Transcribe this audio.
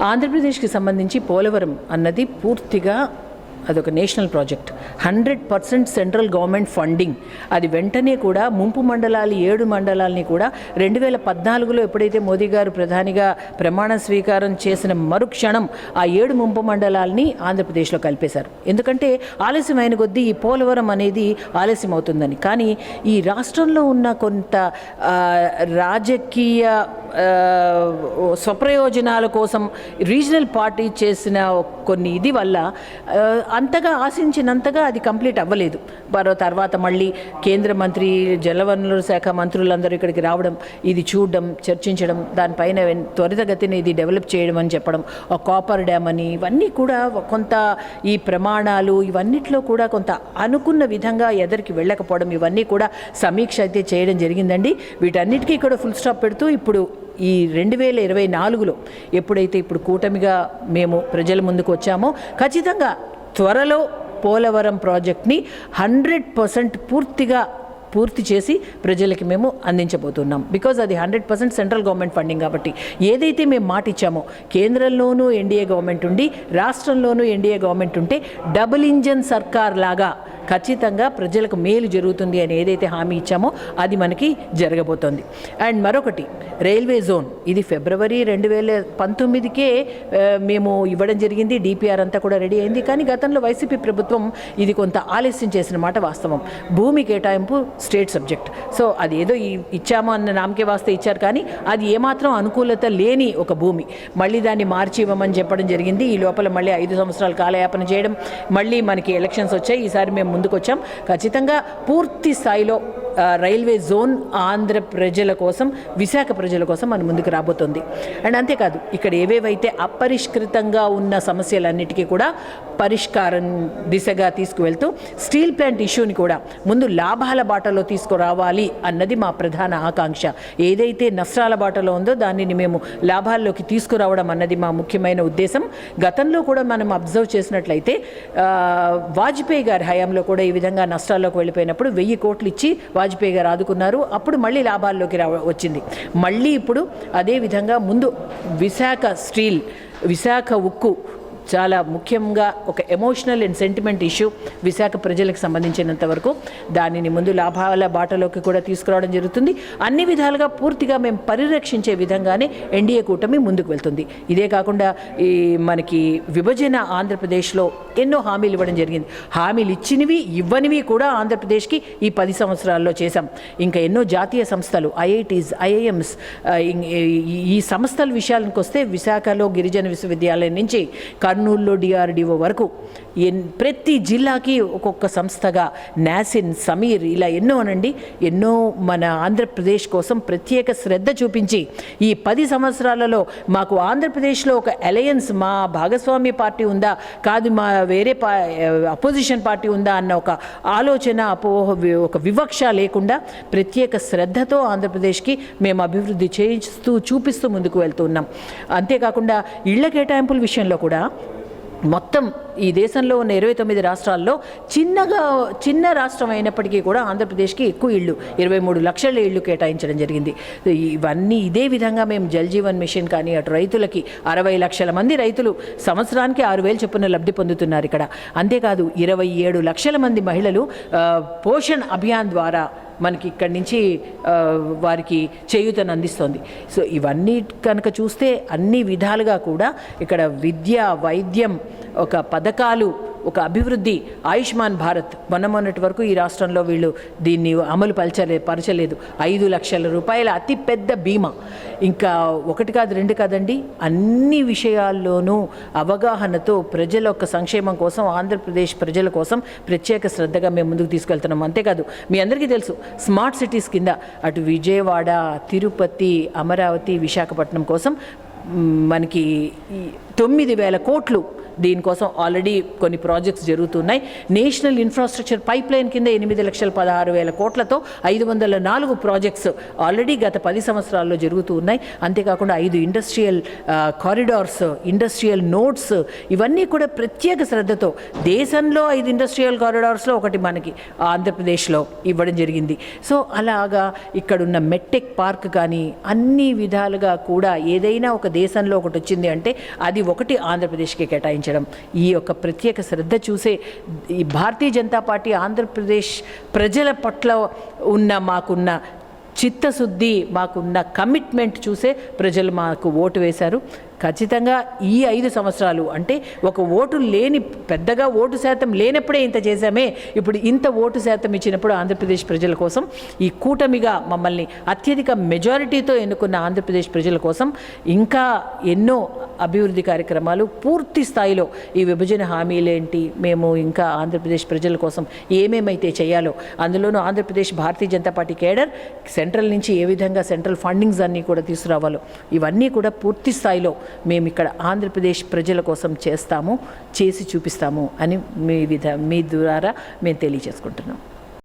ఆంధ్రప్రదేశ్కి సంబంధించి పోలవరం అన్నది పూర్తిగా అదొక national project. Hundred percent central government funding. అది వెంటనే కూడా ముంపు మండలాలు ఏడు మండలాల్ని కూడా రెండు వేల పద్నాలుగులో ఎప్పుడైతే మోదీ గారు ప్రధానిగా ప్రమాణ స్వీకారం చేసిన మరుక్షణం ఆ ఏడు ముంపు మండలాల్ని ఆంధ్రప్రదేశ్లో కలిపేశారు. ఎందుకంటే ఆలస్యమైన కొద్దీ ఈ పోలవరం అనేది ఆలస్యం అవుతుందని కానీ ఈ రాష్ట్రంలో ఉన్న కొంత రాజకీయ స్వప్రయోజనాల కోసం రీజనల్ పార్టీ చేసిన కొన్ని ఇది వల్ల అంతగా ఆశించినంతగా అది కంప్లీట్ అవ్వలేదు. మరో తర్వాత మళ్ళీ కేంద్ర మంత్రి జలవనరుల శాఖ మంత్రులందరూ ఇక్కడికి రావడం ఇది చూడడం చర్చించడం దానిపైన వెన్- త్వరితగతిన ఇది డెవలప్ చేయడం అని చెప్పడం ఒక కాపర్ డ్యామ్ అని ఇవన్నీ కూడా కొంత ఈ ప్రమాణాలు ఇవన్నిట్లో కూడా కొంత అనుకున్న విధంగా ఎదరికి వెళ్ళకపోవడం ఇవన్నీ కూడా సమీక్ష అయితే చేయడం జరిగిందండి. వీటన్నిటికీ ఇక్కడ ఫుల్ స్టాప్ పెడుతూ ఇప్పుడు ఈ రెండు వేల ఇరవై నాలుగులో ఎప్పుడైతే ఇప్పుడు కూటమిగా మేము ప్రజల ముందుకు వచ్చామో ఖచ్చితంగా త్వరలో పోలవరం ప్రాజెక్ట్ని హండ్రెడ్ పర్సెంట్ పూర్తిగా పూర్తి చేసి ప్రజలకి మేము అందించబోతున్నాం. బికాజ్ అది hundred percent central government funding కాబట్టి ఏదైతే మేము మాట ఇచ్చామో కేంద్రంలోనూ ఎన్డీఏ గవర్నమెంట్ ఉండి రాష్ట్రంలోనూ ఎన్డీఏ గవర్నమెంట్ ఉంటే డబుల్ ఇంజన్ సర్కార్ లాగా ఖచ్చితంగా ప్రజలకు మేలు జరుగుతుంది అని ఏదైతే హామీ ఇచ్చామో అది మనకి జరగబోతోంది. అండ్ మరొకటి రైల్వే జోన్. ఇది ఫిబ్రవరి రెండు వేల పంతొమ్మిదికే మేము ఇవ్వడం జరిగింది. డిపిఆర్ అంతా కూడా రెడీ అయింది. కానీ గతంలో వైసీపీ ప్రభుత్వం ఇది కొంత ఆలస్యం చేసిన మాట వాస్తవం. భూమి కేటాయింపు స్టేట్ సబ్జెక్ట్. సో అది ఏదో ఇచ్చామో అన్న నామకే వాస్తే ఇచ్చారు కానీ అది ఏమాత్రం అనుకూలత లేని ఒక భూమి. మళ్ళీ దాన్ని మార్చి ఇవ్వమని చెప్పడం జరిగింది. ఈ లోపల మళ్ళీ ఐదు సంవత్సరాలు కాలయాపన చేయడం మళ్ళీ మనకి ఎలక్షన్స్ వచ్చాయి. ఈసారి మేము ముందుకొచ్చాం. ఖచ్చితంగా పూర్తి స్థాయిలో రైల్వే జోన్ ఆంధ్ర ప్రజల కోసం విశాఖ ప్రజల కోసం మన ముందుకు రాబోతోంది. అండ్ అంతేకాదు ఇక్కడ ఏవేవైతే అపరిష్కృతంగా ఉన్న సమస్యలన్నిటికీ కూడా పరిష్కారం దిశగా తీసుకువెళ్తూ స్టీల్ ప్లాంట్ ఇష్యూని కూడా ముందు లాభాల బాటలో తీసుకురావాలి అన్నది మా ప్రధాన ఆకాంక్ష. ఏదైతే నష్టాల బాటలో ఉందో దానిని మేము లాభాల్లోకి తీసుకురావడం అన్నది మా ముఖ్యమైన ఉద్దేశం. గతంలో కూడా మనం అబ్జర్వ్ చేసినట్లయితే వాజ్పేయి గారి హయాంలో కూడా ఈ విధంగా నష్టాల్లోకి వెళ్ళిపోయినప్పుడు వెయ్యి కోట్లు ఇచ్చి వాజ్పేయి గారు ఆదుకున్నారు. అప్పుడు మళ్ళీ లాభాల్లోకి రా వచ్చింది. మళ్ళీ ఇప్పుడు అదేవిధంగా ముందు విశాఖ స్టీల్ విశాఖ ఉక్కు చాలా ముఖ్యంగా ఒక emotional and sentiment issue Visakha ప్రజలకు సంబంధించినంత వరకు. దానిని ముందు లాభాల బాటలోకి కూడా తీసుకురావడం జరుగుతుంది. అన్ని విధాలుగా పూర్తిగా మేము పరిరక్షించే విధంగానే ఎన్డీఏ కూటమి ముందుకు వెళ్తుంది. ఇదే కాకుండా ఈ మనకి విభజన ఆంధ్రప్రదేశ్లో ఎన్నో హామీలు ఇవ్వడం జరిగింది. హామీలు ఇచ్చినవి ఇవ్వనివి కూడా ఆంధ్రప్రదేశ్కి ఈ పది సంవత్సరాల్లో చేశాం. ఇంకా ఎన్నో జాతీయ సంస్థలు ఐఐటీస్ ఐఐఎంస్ ఈ సంస్థల విషయానికి వస్తే విశాఖలో గిరిజన విశ్వవిద్యాలయం నుంచి కర్నూలులో డిఆర్డిఓ వరకు ప్రతి జిల్లాకి ఒక్కొక్క సంస్థగా నాసిన్ సమీర్ ఇలా ఎన్నో అనండి. ఎన్నో మన ఆంధ్రప్రదేశ్ కోసం ప్రత్యేక శ్రద్ధ చూపించి ఈ పది సంవత్సరాలలో మాకు ఆంధ్రప్రదేశ్లో ఒక అలయన్స్ మా భాగస్వామ్య పార్టీ ఉందా కాదు మా వేరే పా అపోజిషన్ పార్టీ ఉందా అన్న ఒక ఆలోచన అపోహ ఒక వివక్ష లేకుండా ప్రత్యేక శ్రద్ధతో ఆంధ్రప్రదేశ్కి మేము అభివృద్ధి చేయిస్తూ చూపిస్తూ ముందుకు వెళ్తున్నాం అంతేకాకుండా ఇళ్ళ కేటాయింపుల విషయంలో కూడా మొత్తం ఈ దేశంలో ఉన్న ఇరవై తొమ్మిది రాష్ట్రాల్లో చిన్నగా చిన్న రాష్ట్రం అయినప్పటికీ కూడా ఆంధ్రప్రదేశ్కి ఎక్కువ ఇళ్ళు ఇరవై మూడు లక్షల ఇళ్ళు కేటాయించడం జరిగింది. ఇవన్నీ ఇదే విధంగా మేము జల్ జీవన్ మిషన్ కానీ అటు రైతులకి అరవై లక్షల మంది రైతులు సంవత్సరానికి ఆరు వేలు చొప్పున లబ్ధి పొందుతున్నారు ఇక్కడ. అంతేకాదు ఇరవై ఏడు లక్షల మంది మహిళలు పోషణ్ అభియాన్ ద్వారా మనకి ఇక్కడి నుంచి వారికి చేయూతను అందిస్తుంది. సో ఇవన్నీ కనుక చూస్తే అన్ని విధాలుగా కూడా ఇక్కడ విద్య వైద్యం ఒక పథకాలు ఒక అభివృద్ధి ఆయుష్మాన్ భారత్ మొన్న మొన్నటి వరకు ఈ రాష్ట్రంలో వీళ్ళు దీన్ని అమలు పరచలే పరచలేదు. ఐదు లక్షల రూపాయల అతి పెద్ద బీమా. ఇంకా ఒకటి కాదు రెండు కాదండి అన్ని విషయాల్లోనూ అవగాహనతో ప్రజల యొక్క సంక్షేమం కోసం ఆంధ్రప్రదేశ్ ప్రజల కోసం ప్రత్యేక శ్రద్ధగా మేము ముందుకు తీసుకెళ్తున్నాం. అంతేకాదు మీ అందరికీ తెలుసు స్మార్ట్ సిటీస్ కింద అటు విజయవాడ తిరుపతి అమరావతి విశాఖపట్నం కోసం మనకి తొమ్మిది వేల కోట్లు దీనికోసం ఆల్రెడీ కొన్ని ప్రాజెక్ట్స్ జరుగుతున్నాయి. నేషనల్ ఇన్ఫ్రాస్ట్రక్చర్ పైప్ లైన్ కింద ఎనిమిది లక్షల పదహారు వేల కోట్లతో ఐదు వందల నాలుగు ప్రాజెక్ట్స్ ఆల్రెడీ గత పది సంవత్సరాల్లో జరుగుతూ ఉన్నాయి అంతేకాకుండా ఐదు ఇండస్ట్రియల్ కారిడార్స్ ఇండస్ట్రియల్ నోట్స్ ఇవన్నీ కూడా ప్రత్యేక శ్రద్ధతో దేశంలో ఐదు ఇండస్ట్రియల్ కారిడార్స్లో ఒకటి మనకి ఆంధ్రప్రదేశ్లో ఇవ్వడం జరిగింది. సో అలాగా ఇక్కడున్న మెట్టెక్ పార్క్ కానీ అన్ని విధాలుగా కూడా ఏదైనా ఒక దేశంలో ఒకటి వచ్చింది అంటే అది ఒకటి ఆంధ్రప్రదేశ్కి కేటాయించడం ఈ యొక్క ప్రత్యేక శ్రద్ధ చూసే ఈ భారతీయ జనతా పార్టీ ఆంధ్రప్రదేశ్ ప్రజల పట్ల ఉన్న మాకున్న చిత్తశుద్ధి మాకున్న కమిట్మెంట్ చూసే ప్రజలు మాకు ఓటు వేశారు. ఖచ్చితంగా ఈ ఐదు సంవత్సరాలు అంటే ఒక ఓటు లేని పెద్దగా ఓటు శాతం లేనప్పుడే ఇంత చేశామే. ఇప్పుడు ఇంత ఓటు శాతం ఇచ్చినప్పుడు ఆంధ్రప్రదేశ్ ప్రజల కోసం ఈ కూటమిగా మమ్మల్ని అత్యధిక మెజారిటీతో ఎన్నుకున్న ఆంధ్రప్రదేశ్ ప్రజల కోసం ఇంకా ఎన్నో అభివృద్ధి కార్యక్రమాలు పూర్తి స్థాయిలో ఈ విభజన హామీలేంటి మేము ఇంకా ఆంధ్రప్రదేశ్ ప్రజల కోసం ఏమేమైతే చేయాలో అందులోనూ Andhra Pradesh Bharatiya Janata Party cadre central నుంచి ఏ విధంగా సెంట్రల్ ఫండింగ్స్ అన్నీ కూడా తీసుకురావాలో ఇవన్నీ కూడా పూర్తి స్థాయిలో మేము ఇక్కడ ఆంధ్రప్రదేశ్ ప్రజల కోసం చేస్తాము చేసి చూపిస్తాము అని మీ విధ మీ ద్వారా మేము తెలియజేసుకుంటున్నాం.